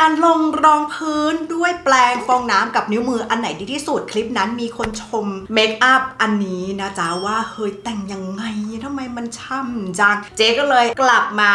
การลงรองพื้นด้วยแปรงฟองน้ำกับนิ้วมืออันไหนดีที่สุดคลิปนั้นมีคนชมเมคอัพอันนี้นะจ๊ะว่าเฮ้ยแต่งยังไงทำไมมันช่ำจังเจ๊ก็เลยกลับมา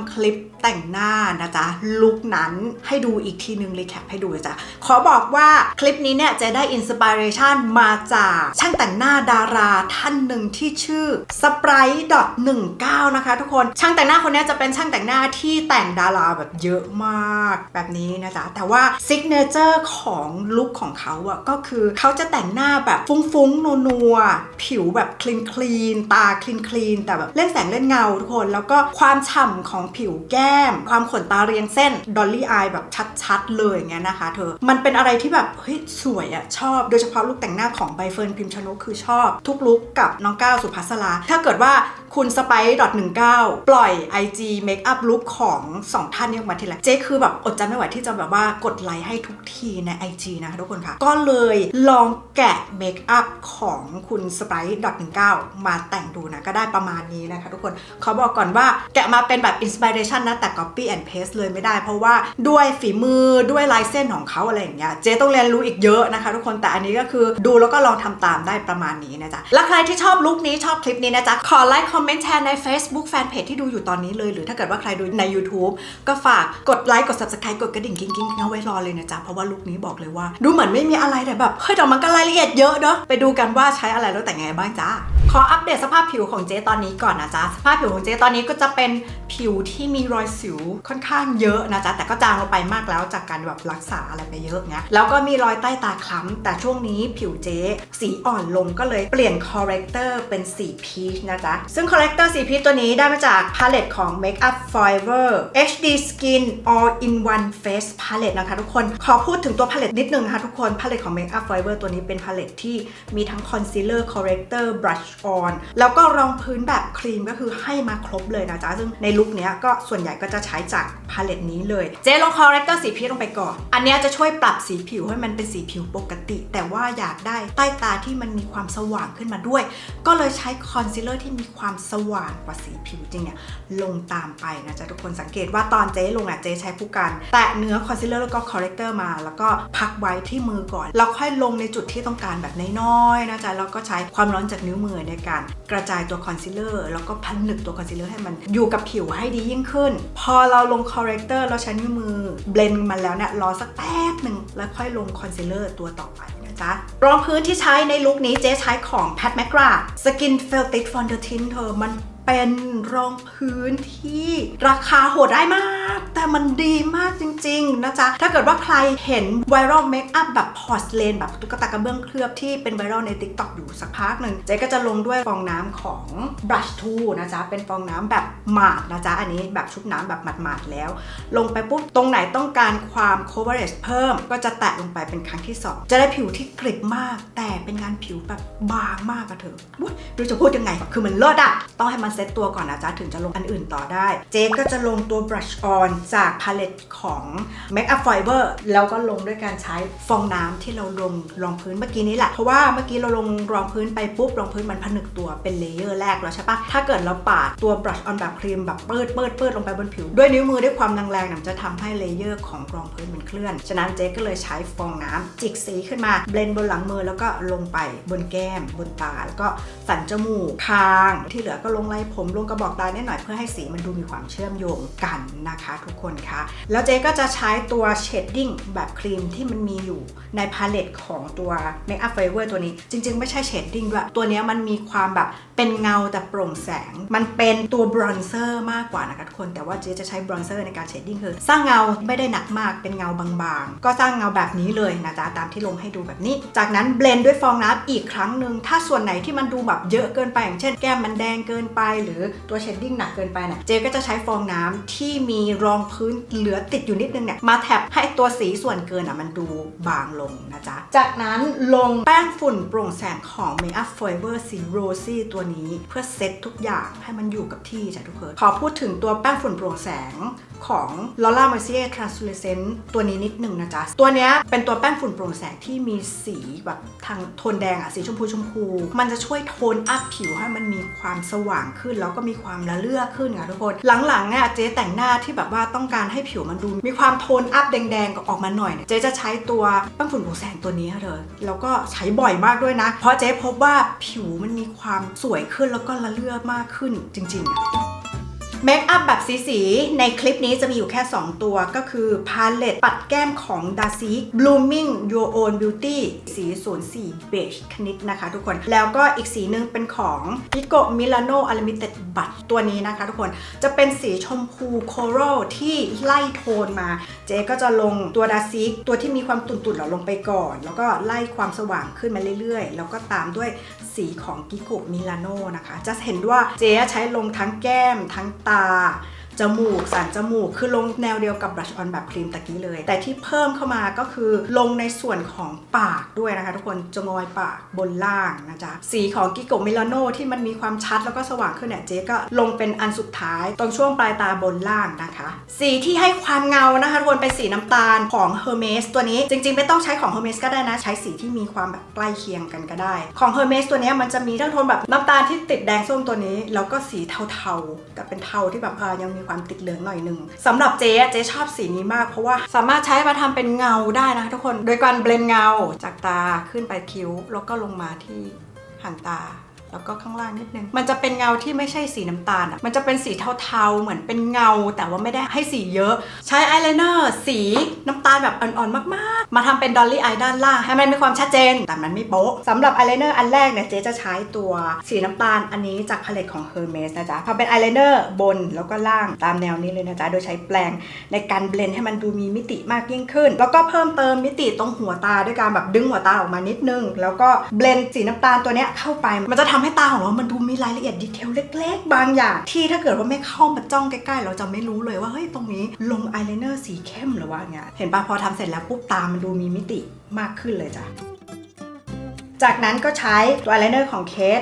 ำคลิปแต่งหน้านะจ๊ะลุคนั้นให้ดูอีกทีนึงรีแคปให้ดูนะจ๊ะขอบอกว่าคลิปนี้เนี่ยจะได้อินสปิเรชันมาจาก ช่างแต่งหน้าดาราท่านหนึ่งที่ชื่อ sprite.19 นะคะทุกคนช่างแต่งหน้าคนนี้จะเป็นช่างแต่งหน้าที่แต่งดาราแบบเยอะมากแบบนี้นะจ๊ะแต่ว่าซิกเนเจอร์ของลุคของเขาอะก็คือเขาจะแต่งหน้าแบบฟุ้งๆนัวๆผิวแบบคลีนคลีนตาคลีนคลีนแต่แบบเล่นแสงเล่นเงาทุกคน แล้วก็ความฉ่ำของของผิวแก้ม ความขนตาเรียงเส้นดอลลี่อายแบบชัดๆ เลยอย่างเงี้ยนะคะ เธอ มันเป็นอะไรที่แบบเฮ้ยสวยอะชอบ โดยเฉพาะลุคแต่งหน้าของใบเฟิร์นพิมชนกคือชอบ ทุกลุคกับน้องก้าวสุภัสราถ้าเกิดว่าคุณสไปด์ดอทหนึ่งเก้าปล่อย IG เมคอัพลุคของสองท่านนี้ออกมาทีละเจ๊คือแบบอดใจไม่ไหวที่จะแบบว่ากดไลค์ให้ทุกทีใน IG นะคะทุกคนค่ะ ก็เลยลองแกะเมคอัพของคุณสไปด์ดอทหนึ่งเก้ามาแต่งดูนะ ก็ได้ประมาณนี้นะคะทุกคนขอบอกก่อนว่าแกะมาเป็นแบบอินสปิเรชันนะแต่ Copy and Paste เลยไม่ได้ เพราะว่าด้วยฝีมือด้วยลายเส้นของเขาอะไรอย่างเงี้ยเจ๊ต้องเรียนรู้อีกเยอะนะคะทุกคนแต่อันนี้ก็คือดูแล้วก็ลองทำตามได้ประมาณนี้นะจ๊ะและใครที่ชอบลุคนี้ชอบคลิปนี้นะจ๊ะขอไลค์คอมเมนต์แชร์ใน Facebook Fanpage ที่ดูอยู่ตอนนี้เลย หรือถ้าเกิดว่าใครดูใน YouTube ก็ฝากกดไลค์กด Subscribe กดกระดิ่งกิ้งกิ้งเอาไว้รอเลยนะจ๊ะเพราะว่าลุคนี้บอกเลยว่า ดูเหมือนไม่มีอะไรแต่แบบเฮ้ยแต่มันก็รายละเอียดเยอะเนาะไปดูกันว่าใช้อะไรแล้วแต่งไงบ้างจ้า ขออัปเดตสภาพผิวของเจ๊ตอนนี้ก่อนนะจ๊ะ สภาพผิวของเจ๊ตอนนี้ก็จะเป็นผิวที่มีรอยสิวค่อนข้างเยอะนะจ๊ะ แต่ก็จางลงไปมากแล้วจากการแบบรักษาอะไรไปเยอะเงี้ย แล้วก็มีรอยใต้ตาคล้ำ แต่ช่วงนี้ผิวเจ๊สีอ่อนลงก็เลยเปลี่ยนคอเร c เตอร์เป็นสีพีชนะจ๊ะ ซึ่งคอเร c เตอร์สีพีชตัวนี้ได้มาจากพาเลตของ Makeup Forever HD Skin All in One Face Palette นะคะทุกคน ขอพูดถึงตัวพาเลตนิดนึงนะคะทุกคน พาเลตของ Makeup Forever ตัวนี้เป็นพาเลตที่มีทั้ง Concealer Corrector Brush On แล้วก็รองพื้นแบบครีมก็คือให้มาครบเลยนะจ๊ะ ซึ่งในลุคนี้ก็ส่วนใหญ่ก็จะใช้จากพาเลตนี้เลย เจ๊ลง Corrector สีพีชลงไปก่อน อันเนี้ยจะช่วยปรับสีผิวให้มันเป็นสีผิวปกติ แต่ว่าอยากได้ใต้ตาที่มันมีความสว่างขึ้นมาด้วย ก็เลยใช้คอนซีลเลอร์ที่มีความสว่างกว่าสีผิวจริงเนี่ยลงตามไปนะจ๊ะทุกคนสังเกตว่าตอนเจ๊ลงอะเจ๊ใช้ผู้กัน แตะเนื้อคอนซีลเลอร์แล้วก็คอร์เรคเตอร์มา แล้วก็พักไว้ที่มือก่อน แล้วค่อยลงในจุดที่ต้องการแบบน้อยๆนะจ๊ะแล้วก็ใช้ความร้อนจากนิ้วมือในการกระจายตัวคอนซีลเลอร์แล้วก็พันหนึกตัวคอนซีลเลอร์ให้มันอยู่กับผิวให้ดียิ่งขึ้น พอเราลงคอร์เรคเตอร์เราใช้นิ้วมือเบลนด์มันแล้วเนี่ยรอสักแป๊บหนึ่งแล้วค่อยลงคอนซีลเลอร์ตัวต่อไปนะจ๊ะรองพื้นที่ใช้ในลุคนี้เจ๊ใช้ของ Pat McGrath Skin Filtered Fondant เธอมัน เป็นรองพื้นที่ราคาโหดได้มาก แต่มันดีมากจริง ๆ นะจ๊ะ ถ้าเกิดว่าใครเห็นไวรัลเมคอัพแบบพอร์สเลนแบบตุ๊กตากระเบื้องเคลือบที่เป็นไวรัลใน TikTok อยู่สักพักหนึ่งเจ๊ก็จะลงด้วยฟองน้ำของ Brush 2นะจ๊ะ เป็นฟองน้ำแบบหมาดนะจ๊ะ อันนี้แบบชุบน้ำแบบหมาดๆแล้ว ลงไปปุ๊บตรงไหนต้องการความ coverage เพิ่ม ก็จะแตะลงไปเป็นครั้งที่ 2 จะได้ผิวที่กริบมาก แต่เป็นงานผิวแบบบางมากอะเธออุ๊ยดูจะพูดยังไง คือมันเลิศอะต้องให้มันเซตตัวก่อนนะจ๊ะ ถึงจะลงอันอื่นต่อได้ เจ๊ก็จะลงตัว brush on จากพาเลตของ Makeup Fiber แล้วก็ลงด้วยการใช้ฟองน้ำที่เราลงรองพื้นเมื่อกี้นี้แหละ เพราะว่าเมื่อกี้เราลงรองพื้นไปปุ๊บรองพื้นมันผนึกตัวเป็นเลเยอร์แรกแล้วใช่ปะถ้าเกิดเราปาดตัว brush on แบบครีมแบบเปิดเปิดเปิดลงไปบนผิว ด้วยนิ้วมือด้วยความแรงๆจะทำให้เลเยอร์ของรองพื้นมันเคลื่อน ฉะนั้นเจ๊ก็เลยใช้ฟองน้ำจิกสีขึ้นมาเบลนบนหลังมือแล้วก็ลงไปบนแก้มบนตาแล้วก็สันจมูกคางที่เหลือก็ลงไล่ผมลงกระบอกตานิดหน่อยเพื่อให้สีมันดูมีความเชื่อมโยงกันนะคะทุกคนคะแล้วเจ๊ก็จะใช้ตัวเชดดิ้งแบบครีมที่มันมีอยู่ในพาเลตของตัว Makeup Forever ตัวนี้ จริง ๆ ไม่ใช่เชดดิ้งด้วย ตัวนี้มันมีความแบบเป็นเงาแต่โปร่งแสง มันเป็นตัวบรอนเซอร์มากกว่านะคะทุกคน แต่ว่าเจ๊จะใช้บรอนเซอร์ในการเชดดิ้งคือ สร้างเงาไม่ได้หนักมากเป็นเงาบางๆ ก็สร้างเงาแบบนี้เลยนะจ๊ะตามที่ลงให้ดูแบบนี้ จากนั้นเบลนด์ด้วยฟองน้ำอีกครั้งหนึ่งถ้าส่วนไหนที่มันดูแบบเยอะเกินไปอย่างเช่นแก้มมันแดงเกินไปหรือตัวเชดดิ้งหนักเกินไปเนี่ยเจ๊ก็จะใช้ฟองน้ำที่มีรองพื้นเหลือติดอยู่นิดนึงเนี่ยมาแท็บให้ตัวสีส่วนเกินอะมันดูบางลงนะจ๊ะ จากนั้นลงแป้งฝุ่นโปร่งแสงของ Makeup Forever สี Rosy ตัวนี้เพื่อเซตทุกอย่างให้มันอยู่กับที่จ้ะทุกคนขอพูดถึงตัวแป้งฝุ่นโปร่งแสงของ Laura Mercier Translucent ตัวนี้นิดหนึ่งนะจ๊ะ ตัวเนี้ยเป็นตัวแป้งฝุ่นโปร่งแสงที่มีสีแบบทางโทนแดงอะสีชมพูชมพู มันจะช่วยโทนอัพผิวให้มันมีความสว่างขึ้นขึ้น แล้วก็มีความละเลือขึ้นค่ะทุกคนหลังๆเนี่ยเจ๊แต่งหน้าที่แบบว่าต้องการให้ผิวมันดู มีความโทนอัพแดงๆออกมาหน่อยเนี่ยเจ๊จะใช้ตัวแป้งฝุ่นหูแสงตัวนี้ค่ะเลยแล้วก็ใช้บ่อยมากด้วยนะ เพราะเจ๊พบว่าผิวมันมีความสวยขึ้นแล้วก็ละเลือมากขึ้นจริงๆ เมคอัพแบบสีๆในคลิปนี้จะมีอยู่แค่ 2 ตัวก็คือพาเลตปัดแก้มของ d a s i Blooming Your Own Beauty สี 04 Beige คณิตนะคะทุกคน แล้วก็อีกสีหนึ่งเป็นของ i c o Milano Unlimited b u t ตัวนี้นะคะทุกคนจะเป็นสีชมพูโคโรที่ไล่โทนมา เจ๊ก็จะลงตัว d a s i ตัวที่มีความตุ่นๆเหลาลงไปก่อน แล้วก็ไล่ความสว่างขึ้นมาเรื่อยๆ แล้วก็ตามด้วยสีของกิโกมิลานโนนะคะ จะเห็นว่าเจ๊ใช้ลงทั้งแก้มทั้งตา จมูกสันจมูก คือลงแนวเดียวกับบลัชออนแบบครีมตะกี้เลย แต่ที่เพิ่มเข้ามาก็คือลงในส่วนของปากด้วยนะคะ ทุกคนจงอยปากบนล่างนะจ๊ะ สีของกิโกมิลานโนที่มันมีความชัดแล้วก็สว่างขึ้นเนี่ยเจ๊ก็ลงเป็นอันสุดท้าย ตรงช่วงปลายตาบนล่างนะคะ สีที่ให้ความเงานะคะทุกคนเป็นสีน้ำตาลของ Hermes ตัวนี้จริงๆ ไม่ต้องใช้ของ Hermes ก็ได้นะ ใช้สีที่มีความแบบใกล้เคียงกันก็ได้ ของ Hermes ตัวนี้มันจะมีทั้งโทนแบบน้ำตาลที่ติดแดงส้มตัวนี้ แล้วก็สีเทาๆแต่เป็นเทาที่แบบเออยังมีความติดเหลืองหน่อยหนึงสำหรับเจ๊เจ๊ชอบสีนี้มากเพราะว่าสามารถใช้มาทำเป็นเงาได้นะทุกคน โดยการเบลนเงาจากตาขึ้นไปคิ้ว แล้วก็ลงมาที่หางตา แล้วก็ข้างล่างนิดนึง มันจะเป็นเงาที่ไม่ใช่สีน้ำตาลอะ มันจะเป็นสีเทาๆ เหมือนเป็นเงา แต่ว่าไม่ได้ให้สีเยอะ ใช้อายไลเนอร์สีน้ำตาลแบบอ่อนๆ มากๆ มาทำเป็นดอลลี่อายด้านล่าง ให้มันมีความชัดเจน แต่มันไม่โป๊ะสำหรับอายไลเนอร์อันแรกเนี่ย เจ๊จะใช้ตัวสีน้ำตาลอันนี้จากพาเลตของ Hermes นะจ๊ะทำเป็นอายไลเนอร์บนแล้วก็ล่างตามแนวนี้เลยนะจ๊ะ โดยใช้แปรงในการเบลนให้มันดูมีมิติมากยิ่งขึ้น แล้วก็เพิ่มเติมมิติตรงหัวตาด้วยการแบบดึงหัวตาออกมานิดนึง แล้วก็เบลนสีน้ำตาลตัวเนี้ยเข้าไป มันจะทำให้ตาของเรามันดูมีรายละเอียดดีเทลเล็ก ๆ บางอย่าง ที่ถ้าเกิดว่าไม่เข้ามาจ้องใกล้ๆ เราจะไม่รู้เลยว่าเฮ้ยตรงนี้ลงอายไลเนอร์สีเข้มหรือว่าไงเห็นปะพอทำเสร็จแล้วปุ๊บตามันดูมีมิติมากขึ้นเลยจ้ะจากนั้นก็ใช้ตัวอายไลเนอร์ของเคส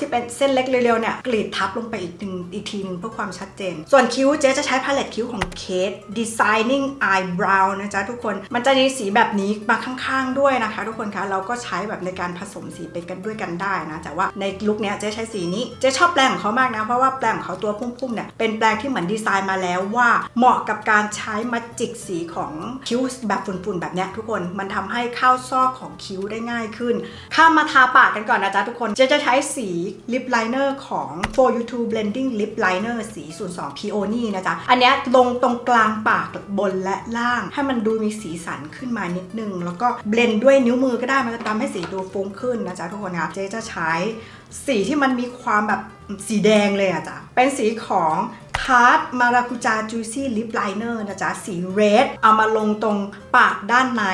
ที่เป็นเส้นเล็กเรียวๆเนี่ยกรีดทับลงไปอีกหนึ่งอีกทีหนึงเพื่อความชัดเจน ส่วนคิ้วเจ๊จะใช้พาเลตคิ้วของเคส Designing Eyebrow นะจ๊ะทุกคน มันจะมีสีแบบนี้มาข้างๆด้วยนะคะ ทุกคนคะเราก็ใช้แบบในการผสมสีไปกันด้วยกันได้นะแต่ว่าในลุคเนี้ยเจ๊ใช้สีนี้เจ๊ชอบแปลงของเขามากนะเพราะว่าแปลงของเขาตัวพุ่มๆเนี่ยเป็นแปลงที่เหมือนดีไซน์มาแล้วว่าเหมาะกับการใช้มาจิกสีของคิ้วแบบฝุ่นๆแบบเนี้ยทุกคนมันทำให้เข้าซอกของคิ้วได้ง่ายขึ้น ข้ามมาทาปากกันก่อนนะจ๊ะทุกคนเจ๊จะใช้สีลิปไลเนอร์ของ For You To Blending Lip Liner สี 02 Peony นะจ๊ะ อันเนี้ยลงตรงกลางปากบนและล่าง ให้มันดูมีสีสันขึ้นมานิดนึง แล้วก็เบลนด้วยนิ้วมือก็ได้ มันจะทำให้สีดูฟุ้งขึ้นนะจ๊ะทุกคนค่ะเจ๊จะใช้สีที่มันมีความแบบสีแดงเลยอะจ๊ะ เป็นสีของ Tarte Maracuja Juicy Lip Liner นะจ๊ะ สีเรดเอามาลงตรงปากด้านใน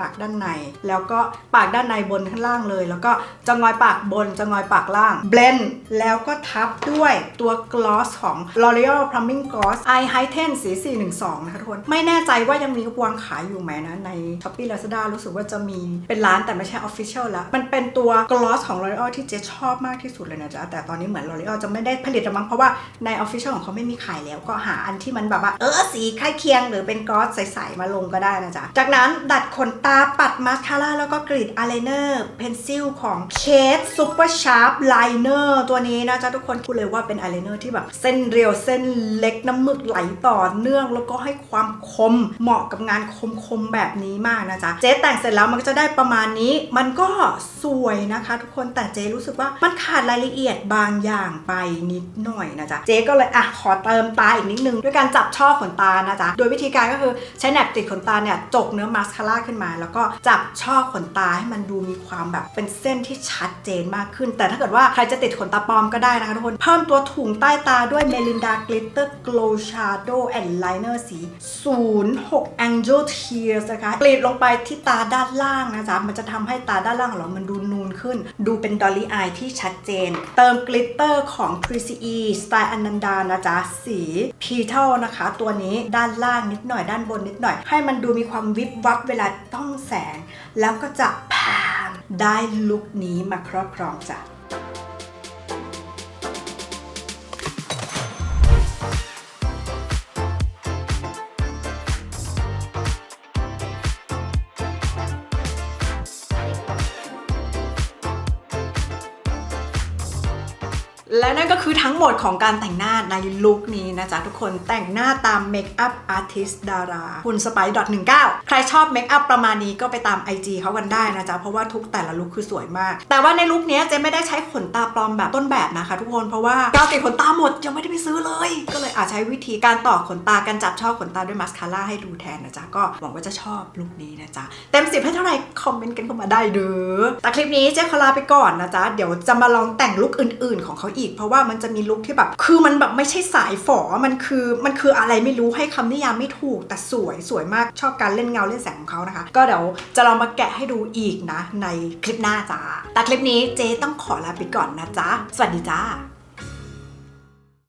ปากด้านใน แล้วก็ปากด้านในบนข้างล่างเลย แล้วก็จะงอยปากบนจะงอยปากล่าง เบลนแล้วก็ทับด้วยตัวกลอสของ L'Oreal Plumbing Gloss Eye Heighten สี 412 นะคะทุกคน ไม่แน่ใจว่ายังมีวางขายอยู่ไหมนะใน Shopee Lazada รู้สึกว่าจะมีเป็นร้านแต่ไม่ใช่ Official แล้ว มันเป็นตัวกลอสของ L'Oreal ที่เจ๊ชอบมากที่สุดเลยนะจ๊ะ แต่ตอนนี้เหมือน L'Oreal จะไม่ได้ผลิตแล้วมั้งเพราะว่าใน Official ของเขาไม่มีขายแล้วก็หาอันที่มันแบบว่า เออสีใกล้เคียง หรือเป็นกลอสใสๆมาลงก็ได้นะจ๊ะ จากนั้นดัดขนตาปัดมาสคาร่าแล้วก็กรีดอายไลเนอร์เพนซิลของ Kate Super Sharp Liner ตัวนี้นะจ๊ะทุกคนพูดเลยว่าเป็นอายไลเนอร์ที่แบบเส้นเรียวเส้นเล็กน้ำหมึกไหลต่อเนื่องแล้วก็ให้ความคมเหมาะกับงานคมๆแบบนี้มากนะจ๊ะเจ๊แต่งเสร็จแล้วมันก็จะได้ประมาณนี้ มันก็สวยนะคะ ทุกคนแต่เจ๊รู้สึกว่ามันขาดรายละเอียดบางอย่างไปนิดหน่อยนะจ๊ะเจ๊ก็เลยอะขอเติติมตาอีกนิดนึง ด้วยการจับช่อขนตานะจ๊ะ โดยวิธีการก็คือใช้แหนบติดขนตาเนี่ยจกเนื้อมาสคาร่าขึ้นมา แล้วก็จับช่อขนตาให้มันดูมีความแบบเป็นเส้นที่ชัดเจนมากขึ้น แต่ถ้าเกิดว่าใครจะติดขนตาปลอมก็ได้นะคะทุกคน เพิ่มตัวถุงใต้ตาด้วย Melinda Glitter Glow Shadow and Liner สี 06 Angel Tears นะคะกรีดลงไปที่ตาด้านล่างนะจ๊ะมันจะทำให้ตาด้านล่างของเรามันดูนูน ขึ้น ดูเป็นดอลลี่อายที่ชัดเจน เติมกลิตเตอร์ของ 3CE สไตล์อนันดานะจ๊ะ สีพีเทลนะคะ ตัวนี้ด้านล่างนิดหน่อยด้านบนนิดหน่อย ให้มันดูมีความวิบวับเวลาต้องแสง แล้วก็จะพามได้ลุคนี้มาครอบครองจ้ะ และนั่นก็คือทั้งหมดของการแต่งหน้าในลุคนี้นะจ๊ะทุกคนแต่งหน้าตามเมคอัพอาร์ติสดาราคุณสไปดอทหนึ่งเก้าใครชอบเมคอัพประมาณนี้ก็ไปตาม IG เขากันได้นะจ๊ะเพราะว่าทุกแต่ละลุคคือสวยมาก แต่ว่าในลุคนี้เจ๊ไม่ได้ใช้ขนตาปลอมแบบต้นแบบนะคะทุกคนเพราะว่าเกาติดขนตาหมดยังไม่ได้ไปซื้อเลย ก็เลยอาจใช้วิธีการต่อขนตาการจับช่อขนตาด้วยมาสคาร่าให้ดูแทนนะจ๊ะก็หวังว่าจะชอบลุคนี้นะจ๊ะเต็มสิบให้เท่าไหร่คอมเมนต์กันเข้ามาได้เด้อแต่คลิปนี้เจ๊ขอลาไปก่อนนะจ๊ะเดี๋ยวจะมาลองแต่งลุคอื่น ๆ ของเขาอีกเพราะว่ามันจะมีลุคที่แบบ คือมันแบบไม่ใช่สายฝอมันคือมันคืออะไรไม่รู้ให้คำนิยามไม่ถูกแต่สวยสวยมากชอบการเล่นเงาเล่นแสงของเขานะคะ ก็เดี๋ยวจะลองมาแกะให้ดูอีกนะ ในคลิปหน้าจ้าแต่คลิปนี้เจ๊ต้องขอลาไปก่อนนะจ๊ะสวัสดีจ้า